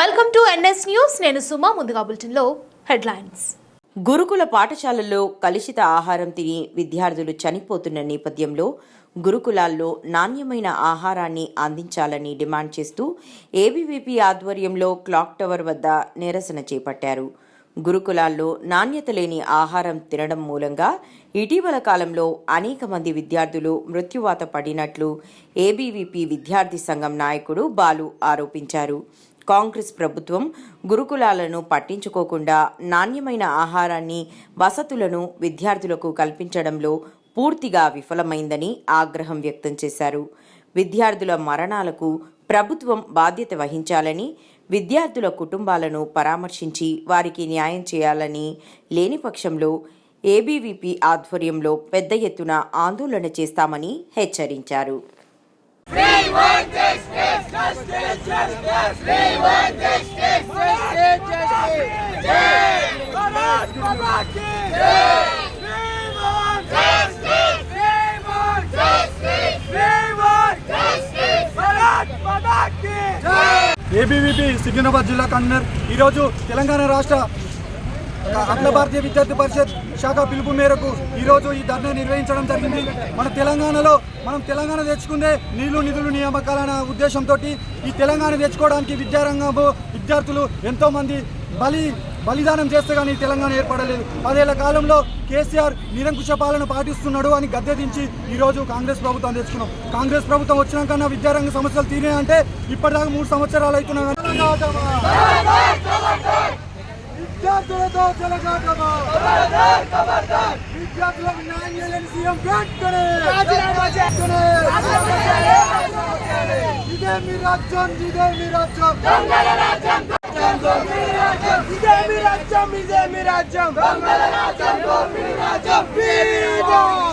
Welcome to NS news నేను సుమా ముందుగా బులెటిన్లో హెడ్లైన్స్. గురుకుల పాఠశాలల్లో కలుషిత ఆహారం తిని విద్యార్థులు చనిపోతున్న నేపథ్యంలో గురుకులాల్లో నాణ్యమైన ఆహారాన్ని అందించాలని డిమాండ్ చేస్తూ ఏబీవీపీ ఆధ్వర్యంలో క్లాక్ టవర్ వద్ద నిరసన చేపట్టారు. గురుకులాల్లో నాణ్యత లేని ఆహారం తినడం మూలంగా ఇటీవల కాలంలో అనేక మంది విద్యార్థులు మృత్యువాత పడినట్లు ఏబీవీపీ విద్యార్థి సంఘం నాయకుడు బాలు ఆరోపించారు. కాంగ్రెస్ ప్రభుత్వం గురుకులాలను పట్టించుకోకుండా నాణ్యమైన ఆహారాన్ని వసతులను విద్యార్థులకు కల్పించడంలో పూర్తిగా విఫలమైందని ఆగ్రహం వ్యక్తం చేశారు. విద్యార్థుల మరణాలకు ప్రభుత్వం బాధ్యత వహించాలని విద్యార్థుల కుటుంబాలను పరామర్శించి వారికి న్యాయం చేయాలని లేని పక్షంలో ఏబీవీపీ ఆధ్వర్యంలో పెద్ద ఎత్తున ఆందోళన చేస్తామని హెచ్చరించారు. ఏబీవీపీ సికింద్రాబాద్ జిల్లా కన్వీనర్. ఈరోజు తెలంగాణ రాష్ట్ర అఖిల భారతీయ విద్యార్థి పరిషత్ శాఖ పిలుపు మేరకు ఈరోజు ఈ ధర్నా నిర్వహించడం జరిగింది. మన తెలంగాణలో మనం తెలంగాణ తెచ్చుకుందే నీళ్ళు నిధులు నియామకాలన్న ఉద్దేశంతో ఈ తెలంగాణ తెచ్చుకోవడానికి విద్యారంగంలో విద్యార్థులు ఎంతోమంది బలి బలిదానం చేస్తే కానీ తెలంగాణ ఏర్పడలేదు. పదేళ్ళ కాలంలో కేసీఆర్ నిరంకుశ పాలన పాటిస్తున్నాడు అని గద్దె దించి ఈరోజు కాంగ్రెస్ ప్రభుత్వం తెచ్చుకున్నాం. కాంగ్రెస్ ప్రభుత్వం వచ్చినాక విద్యారంగ సమస్యలు తీరే అంటే ఇప్పటిదాకా మూడు సంవత్సరాలు জবাব ধরে দাও চলে যাও জবাব। খবরদার খবরদার। বিজ্ঞাপ লোক না নিলেন সিএম ব্যাট করে। রাজিনামা করে। জিদে মিরাজ্জন জিদে মিরাজ্জন বাংলা রাজ্যম জিদে মিরাজ্জম জিদে মিরাজ্জম বাংলা রাজ্যম মিরাজ্জম ফ্রিডম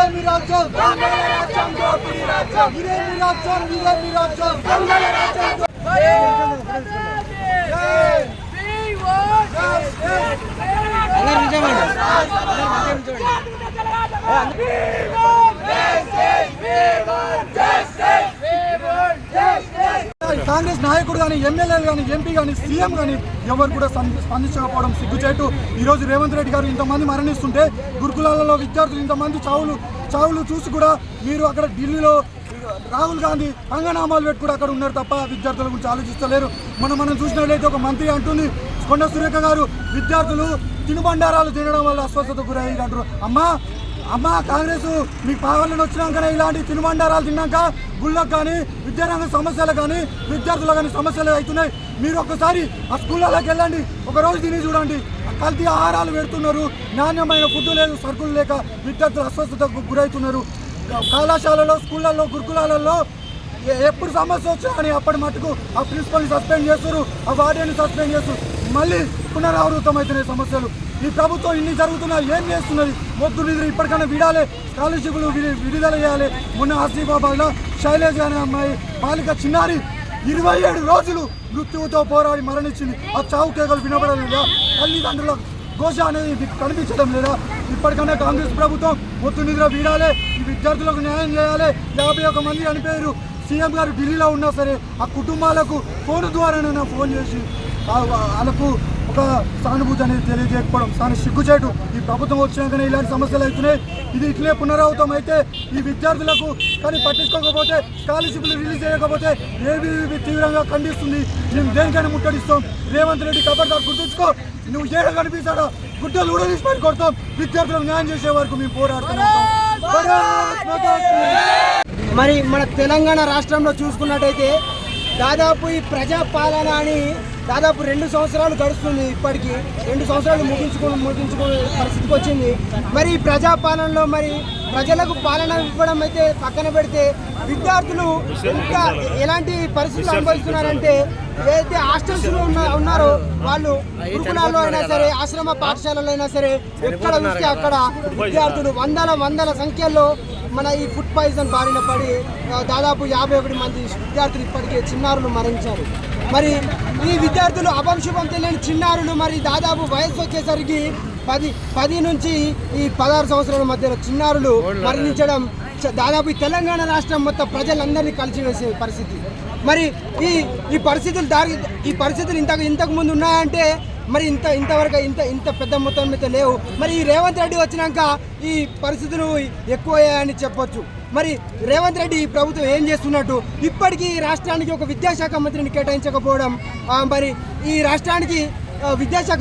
বিজেপি রাজ্য বাংলা রাজ্য জোপুরি রাজ্য বিজেপি রাজ্য বিজেপি রাজ্য বাংলা রাজ্য Viva Messi! Viva కాంగ్రెస్ నాయకుడు కానీ ఎమ్మెల్యేలు కానీ ఎంపీ కానీ సీఎం కానీ ఎవరు కూడా స్పంది- స్పందించకపోవడం సిగ్గుచేటు. ఈరోజు రేవంత్ రెడ్డి గారు ఇంతమంది మరణిస్తుంటే గురుకులాలలో విద్యార్థులు ఇంతమంది చావులు చావులు చూసి కూడా మీరు అక్కడ ఢిల్లీలో రాహుల్ గాంధీ అంగనామాలు పెట్టి కూడా అక్కడ ఉన్నారు తప్ప విద్యార్థుల గురించి ఆలోచిస్తలేరు. మనం మనం చూసినట్లయితే ఒక మంత్రి అంటుంది కొండ సురేఖ గారు విద్యార్థులు తినుబండారాలు తినడం వల్ల అస్వస్థత గురయ్యారు అంటారు అమ్మా అమ్మ కాంగ్రెస్ మీకు పాలన వచ్చినాకనే ఇలాంటి తినుబండారాలు తిన్నాక గుళ్ళకు కానీ విద్యారంగ సమస్యలు కానీ విద్యార్థులకు కానీ సమస్యలు అవుతున్నాయి. మీరు ఒక్కసారి ఆ స్కూళ్ళలోకి వెళ్ళండి. ఒకరోజు తిని చూడండి. కల్తీ ఆహారాలు పెడుతున్నారు. నాణ్యమైన ఫుడ్ లేదు సరుకులు లేక విద్యార్థులు అస్వస్థతకు గురవుతున్నారు. కళాశాలలో స్కూళ్ళల్లో గురుకులాలలో ఎప్పుడు సమస్య వచ్చినా అని అప్పటి మటుకు ఆ ప్రిన్సిపల్ని సస్పెండ్ చేస్తారు ఆ వార్డెన్ని సస్పెండ్ చేస్తారు. మళ్ళీ పునరావృతం అవుతున్నాయి సమస్యలు. ఈ ప్రభుత్వం ఇన్ని జరుగుతున్నా ఏం చేస్తున్నది? మొద్దు నిధులు ఇప్పటికైనా విడాలి. స్కాలర్షిప్లు విడుదల చేయాలి. మొన్న ఆసిఫాబాద్లో శైలజ అనే అమ్మాయి బాలిక చిన్నారి ఇరవై ఏడు రోజులు మృత్యువుతో పోరాడి మరణించింది. ఆ చావు కేకలు వినపడలేదా తల్లిదండ్రుల ఘోష అనేది మీకు కనిపించడం లేదా? ఇప్పటికైనా కాంగ్రెస్ ప్రభుత్వం మొత్తం నిద్ర వీడాలి. ఈ విద్యార్థులకు న్యాయం చేయాలి. యాభై ఒక మంది చనిపోయారు సీఎం గారు ఢిల్లీలో ఉన్నా సరే ఆ కుటుంబాలకు ఫోన్ ద్వారానైనా ఫోన్ చేసి వాళ్ళకు ఒక సానుభూతి అనేది తెలియజేయకపోవడం చాలా సిగ్గుచేటు ఈ ప్రభుత్వం వచ్చినాకనే ఇలాంటి సమస్యలు అవుతున్నాయి. ఇది ఇట్లే పునరావృతం అయితే ఈ విద్యార్థులకు కానీ పట్టించుకోకపోతే స్కాలర్షిప్లు రిలీజ్ చేయకపోతే ఏబీవీపీ తీవ్రంగా ఖండిస్తుంది. మేము దేనికైనా ముట్టడిస్తాం. రేవంత్ రెడ్డి కబర్దార్ గుర్తుంచుకో. నువ్వు ఏడ కనిపిస్తాడో గుడ్డలు కూడా తీసి పడి కొడతాం. విద్యార్థులకు న్యాయం చేసే వరకు మేము పోరాడుతున్నాం. మరి మన తెలంగాణ రాష్ట్రంలో చూసుకున్నట్టయితే దాదాపు ఈ ప్రజాపాలన అని దాదాపు రెండు సంవత్సరాలు గడుస్తుంది ఇప్పటికి. రెండు సంవత్సరాలు ముగించుకుని ముగించుకునే పరిస్థితికి వచ్చింది. మరి ఈ ప్రజాపాలనలో మరి ప్రజలకు పాలన ఇవ్వడం అయితే పక్కన పెడితే విద్యార్థులు ఇంకా ఎలాంటి పరిస్థితులు అనుభవిస్తున్నారంటే ఏదైతే హాస్టల్స్లో ఉన్న ఉన్నారో వాళ్ళు గురుకులాల్లో అయినా సరే ఆశ్రమ పాఠశాలలో అయినా సరే ఎక్కడ చూస్తే అక్కడ విద్యార్థులు వందల వందల సంఖ్యలో మన ఈ ఫుడ్ పాయిజన్ బారిన పడి దాదాపు యాభై ఒకటి మంది విద్యార్థులు ఇప్పటికే చిన్నారులు మరణించారు. మరి ఈ విద్యార్థులు అభంశుభం తెలియని చిన్నారులు మరి దాదాపు వయసు వచ్చేసరికి పది పది నుంచి ఈ పదహారు సంవత్సరాల మధ్యలో చిన్నారులు మరణించడం దాదాపు ఈ తెలంగాణ రాష్ట్రం మొత్తం ప్రజలందరినీ కలిసివేసే పరిస్థితి. మరి ఈ ఈ పరిస్థితులు దారి ఈ పరిస్థితులు ఇంతకు ఇంతకు ముందు ఉన్నాయంటే మరి ఇంత ఇంతవరకు ఇంత ఇంత పెద్ద మొత్తం అయితే లేవు. మరి ఈ రేవంత్ రెడ్డి వచ్చినాక ఈ పరిస్థితులు ఎక్కువయ్యాయని చెప్పొచ్చు. మరి రేవంత్ రెడ్డి ఈ ప్రభుత్వం ఏం చేస్తున్నట్టు? ఇప్పటికీ రాష్ట్రానికి ఒక విద్యాశాఖ మంత్రిని కేటాయించకపోవడం మరి ఈ రాష్ట్రానికి విద్యాశాఖ